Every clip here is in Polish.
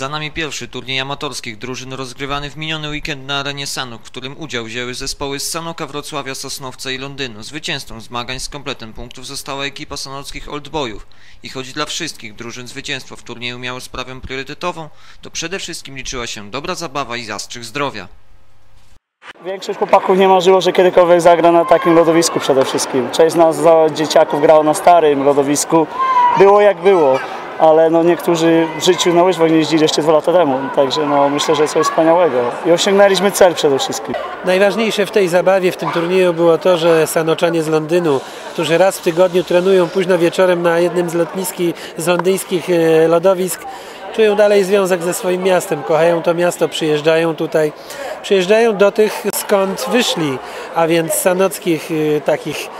Za nami pierwszy turniej amatorskich drużyn rozgrywany w miniony weekend na arenie Sanok, w którym udział wzięły zespoły z Sanoka, Wrocławia, Sosnowca i Londynu. Zwycięzcą zmagań z kompletem punktów została ekipa sanockich Oldboyów. I choć dla wszystkich drużyn zwycięstwo w turnieju miało sprawę priorytetową, to przede wszystkim liczyła się dobra zabawa i zastrzyk zdrowia. Większość chłopaków nie marzyło, że kiedykolwiek zagra na takim lodowisku przede wszystkim. Część z nas dzieciaków grało na starym lodowisku. Było jak było, ale no niektórzy w życiu na łyżwach nie jeździli jeszcze dwa lata temu. Także no myślę, że coś wspaniałego. I osiągnęliśmy cel przede wszystkim. Najważniejsze w tej zabawie, w tym turnieju było to, że Sanoczanie z Londynu, którzy raz w tygodniu trenują późno wieczorem na jednym z z londyńskich e, lodowisk, czują dalej związek ze swoim miastem, kochają to miasto, przyjeżdżają tutaj, przyjeżdżają do tych skąd wyszli, a więc sanockich e, takich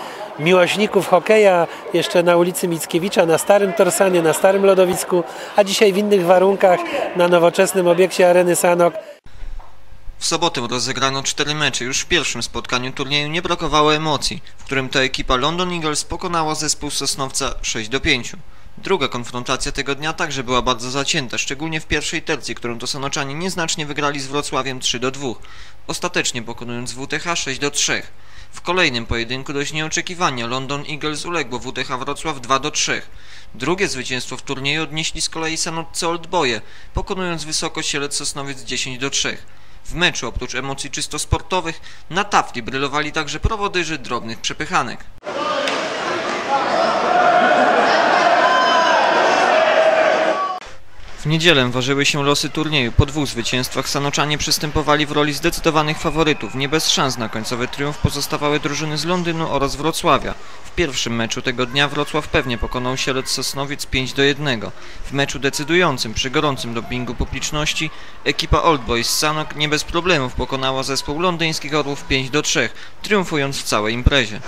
miłośników hokeja jeszcze na ulicy Mickiewicza, na starym Torsanie, na starym lodowisku, a dzisiaj w innych warunkach na nowoczesnym obiekcie areny Sanok. W sobotę rozegrano cztery mecze. Już w pierwszym spotkaniu turnieju nie brakowało emocji, w którym to ekipa London Eagles pokonała zespół Sosnowca 6 do 5. Druga konfrontacja tego dnia także była bardzo zacięta, szczególnie w pierwszej tercji, którą to Sanoczanie nieznacznie wygrali z Wrocławiem 3 do 2, ostatecznie pokonując WTH 6 do 3. W kolejnym pojedynku dość nieoczekiwanie London Eagles uległo WTH Wrocław 2 do 3. Drugie zwycięstwo w turnieju odnieśli z kolei Sanoccy Oldboye, pokonując wysoko Sielec Sosnowiec 10 do 3. W meczu oprócz emocji czysto sportowych na tafli brylowali także prowodyrzy drobnych przepychanek. W niedzielę ważyły się losy turnieju. Po dwóch zwycięstwach Sanoczanie przystępowali w roli zdecydowanych faworytów. Nie bez szans na końcowy triumf pozostawały drużyny z Londynu oraz Wrocławia. W pierwszym meczu tego dnia Wrocław pewnie pokonał Sielec Sosnowiec 5 do 1. W meczu decydującym przy gorącym dopingu publiczności ekipa Old Boys Sanok nie bez problemów pokonała zespół londyńskich Orłów 5 do 3, triumfując w całej imprezie.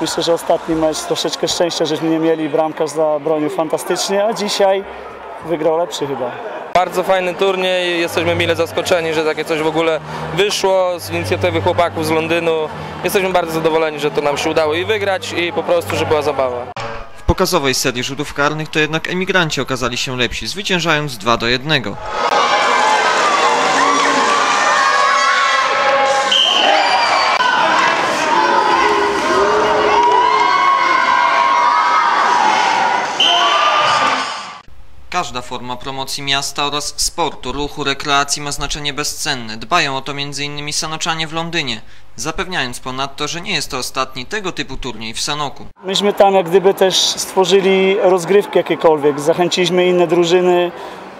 Myślę, że ostatni mecz troszeczkę szczęścia, żeśmy nie mieli. Bramkarz zabronił fantastycznie, a dzisiaj wygrał lepszy chyba. Bardzo fajny turniej, jesteśmy mile zaskoczeni, że takie coś w ogóle wyszło z inicjatywy chłopaków z Londynu. Jesteśmy bardzo zadowoleni, że to nam się udało i wygrać i po prostu, że była zabawa. W pokazowej serii rzutów karnych to jednak emigranci okazali się lepsi, zwyciężając 2 do 1. Każda forma promocji miasta oraz sportu, ruchu, rekreacji ma znaczenie bezcenne. Dbają o to m.in. Sanoczanie w Londynie, zapewniając ponadto, że nie jest to ostatni tego typu turniej w Sanoku. Myśmy tam jak gdyby też stworzyli rozgrywki jakiekolwiek, zachęciliśmy inne drużyny.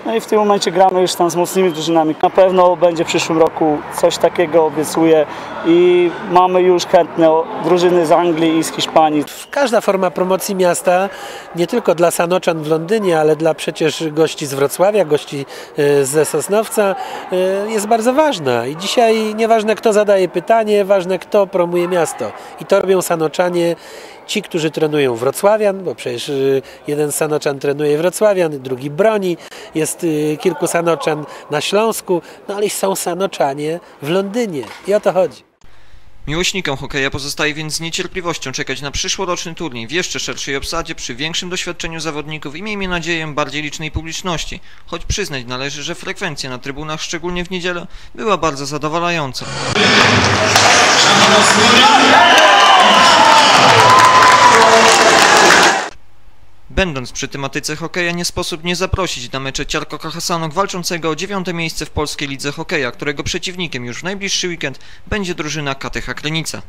No i w tym momencie gramy już tam z mocnymi drużynami. Na pewno będzie w przyszłym roku coś takiego, obiecuję. I mamy już chętne drużyny z Anglii i z Hiszpanii. Każda forma promocji miasta, nie tylko dla Sanoczan w Londynie, ale dla przecież gości z Wrocławia, gości e, ze Sosnowca, e, jest bardzo ważna. I dzisiaj nieważne kto zadaje pytanie, ważne kto promuje miasto. I to robią Sanoczanie, ci, którzy trenują Wrocławian, bo przecież e, jeden Sanoczan trenuje Wrocławian, drugi broni, jest e, kilku Sanoczan na Śląsku, no ale są Sanoczanie w Londynie. I o to chodzi. Miłośnikom hokeja pozostaje więc z niecierpliwością czekać na przyszłoroczny turniej w jeszcze szerszej obsadzie, przy większym doświadczeniu zawodników i miejmy nadzieję bardziej licznej publiczności, choć przyznać należy, że frekwencja na trybunach, szczególnie w niedzielę, była bardzo zadowalająca. Będąc przy tematyce hokeja, nie sposób nie zaprosić na mecze Ciarko Hasanok walczącego o dziewiąte miejsce w polskiej lidze hokeja, którego przeciwnikiem już w najbliższy weekend będzie drużyna KTH Krynica.